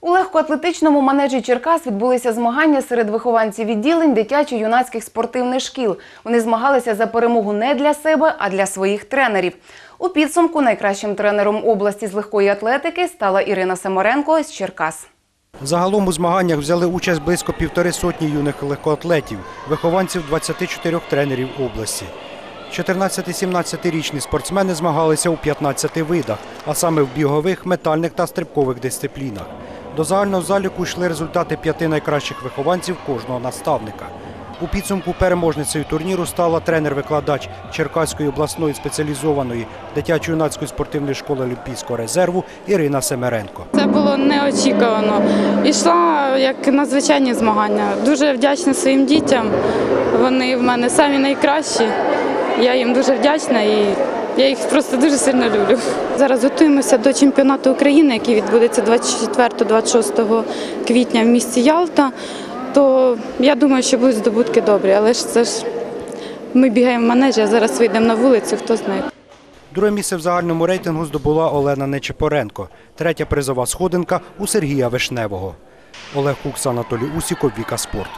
У легкоатлетичному манежі Черкас відбулися змагання серед вихованців відділень дитячо-юнацьких спортивних шкіл. Вони змагалися за перемогу не для себе, а для своїх тренерів. У підсумку найкращим тренером області з легкої атлетики стала Ірина Самаренко з Черкас. Загалом у змаганнях взяли участь близько півтори сотні юних легкоатлетів, вихованців 24 тренерів області. 14-17-річні спортсмени змагалися у 15 видах, а саме в бігових, метальних та стрибкових дисциплінах. До загального заліку йшли результати п'яти найкращих вихованців кожного наставника. У підсумку переможницею турніру стала тренер-викладач Черкаської обласної спеціалізованої дитячо-юнацької спортивної школи Олімпійського резерву Ірина Семеренко. Це було неочікувано. Ішла як надзвичайні змагання. Дуже вдячна своїм дітям. Вони в мене самі найкращі. Я їм дуже вдячна і я їх просто дуже сильно люблю. Зараз готуємося до чемпіонату України, який відбудеться 24-26 квітня в місті Ялта. То я думаю, що будуть здобутки добрі, але ж це ж ми бігаємо в манежі, а зараз вийдемо на вулицю, хто знає. Друге місце в загальному рейтингу здобула Олена Нечепоренко. Третя призова сходинка у Сергія Вишневого. Олег Кукс, Анатолій Усіков, Віка Спорт.